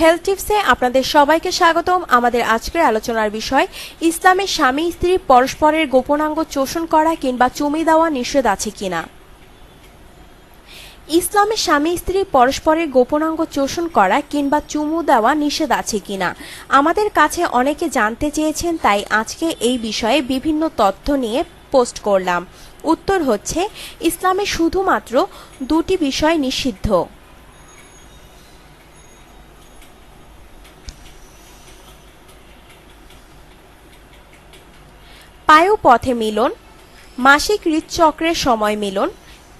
Health টিপসে আপনাদের সবাইকে স্বাগতম। আমাদের আজকের আলোচনার বিষয় ইসলামের স্বামী, স্ত্রী পরস্পরের গোপনাঙ্গ চোষণ করা কিংবা চুমি দেওয়া নিষেধ আছে কিনা? ইসলামের স্বামী, স্ত্রী পরস্পরের গোপনাঙ্গ চোষণ করা কিংবা চুমু দেওয়া নিষেধ আছে কিনা? আমাদের কাছে অনেকে জানতে চেয়েছেন, তাই আজকে এই বিষয়ে বিভিন্ন তথ্য নিয়ে পোস্ট করলাম। উত্তর হচ্ছে, ইসলামে শুধুমাত্র দুটি বিষয় নিষিদ্ধ। পায়ু পথে মিলন, মাসিক হৃদচক্রের সময় মিলন,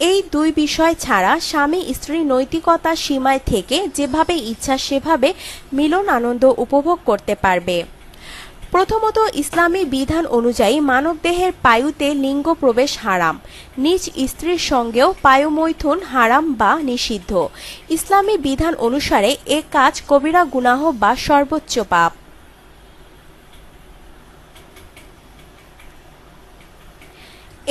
এই দুই বিষয় ছাড়া স্বামী স্ত্রী নৈতিকতার সীমায় থেকে যেভাবে ইচ্ছা সেভাবে মিলন আনন্দ উপভোগ করতে পারবে। প্রথমত ইসলামী বিধান অনুযায়ী মানবদেহের পায়ুতে লিঙ্গ প্রবেশ হারাম, নিজ স্ত্রীর সঙ্গেও পায়ুমৈথুন হারাম বা নিষিদ্ধ। ইসলামী বিধান অনুসারে এ কাজ কবিরা গুনাহ বা সর্বোচ্চ পাপ।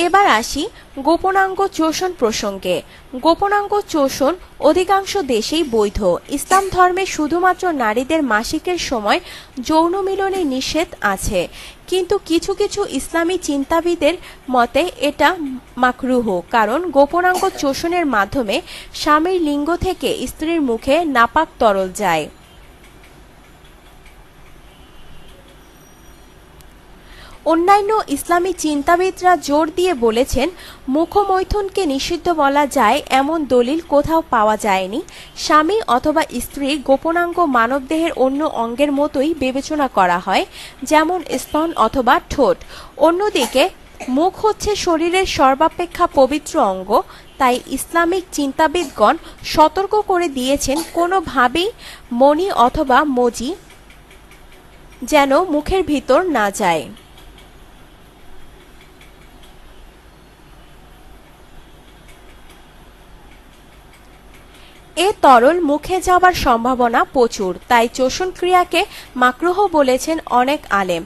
এবার আসি গোপনাঙ্গ চোষণ প্রসঙ্গে। গোপনাঙ্গ চোষণ অধিকাংশ দেশেই বৈধ। ইসলাম ধর্মে শুধুমাত্র নারীদের মাসিকের সময় যৌন মিলনে নিষেধ আছে। কিন্তু কিছু কিছু ইসলামী চিন্তাবিদের মতে এটা মাকরুহ, কারণ গোপনাঙ্গ চোষণের মাধ্যমে স্বামীর লিঙ্গ থেকে স্ত্রীর মুখে নাপাক তরল যায়। অন্যান্য ইসলামী চিন্তাবিদরা জোর দিয়ে বলেছেন, মুখমৈথুনকে নিষিদ্ধ বলা যায় এমন দলিল কোথাও পাওয়া যায়নি। স্বামী অথবা স্ত্রী গোপনাঙ্গ মানবদেহের অন্য অঙ্গের মতোই বিবেচনা করা হয়, যেমন স্তন অথবা ঠোঁট। অন্যদিকে, মুখ হচ্ছে শরীরের সর্বাপেক্ষা পবিত্র অঙ্গ, তাই ইসলামিক চিন্তাবিদগণ সতর্ক করে দিয়েছেন কোনোভাবেই মণি অথবা মজি যেন মুখের ভিতর না যায়। এ তরল মুখে যাবার সম্ভাবনা প্রচুর, তাই চোষণ ক্রিয়াকে মাকরুহ বলেছেন অনেক আলেম।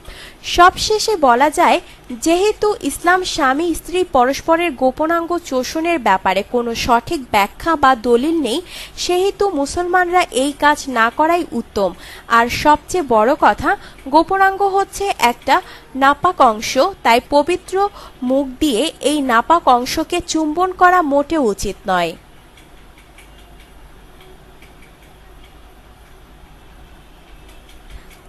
সবশেষে বলা যায়, যেহেতু ইসলাম স্বামী স্ত্রী পরস্পরের গোপনাঙ্গ চোষণের ব্যাপারে কোনো সঠিক ব্যাখ্যা বা দলিল নেই, সেহেতু মুসলমানরা এই কাজ না করাই উত্তম। আর সবচেয়ে বড় কথা, গোপনাঙ্গ হচ্ছে একটা নাপাক অংশ, তাই পবিত্র মুখ দিয়ে এই নাপাক অংশকে চুম্বন করা মোটেও উচিত নয়।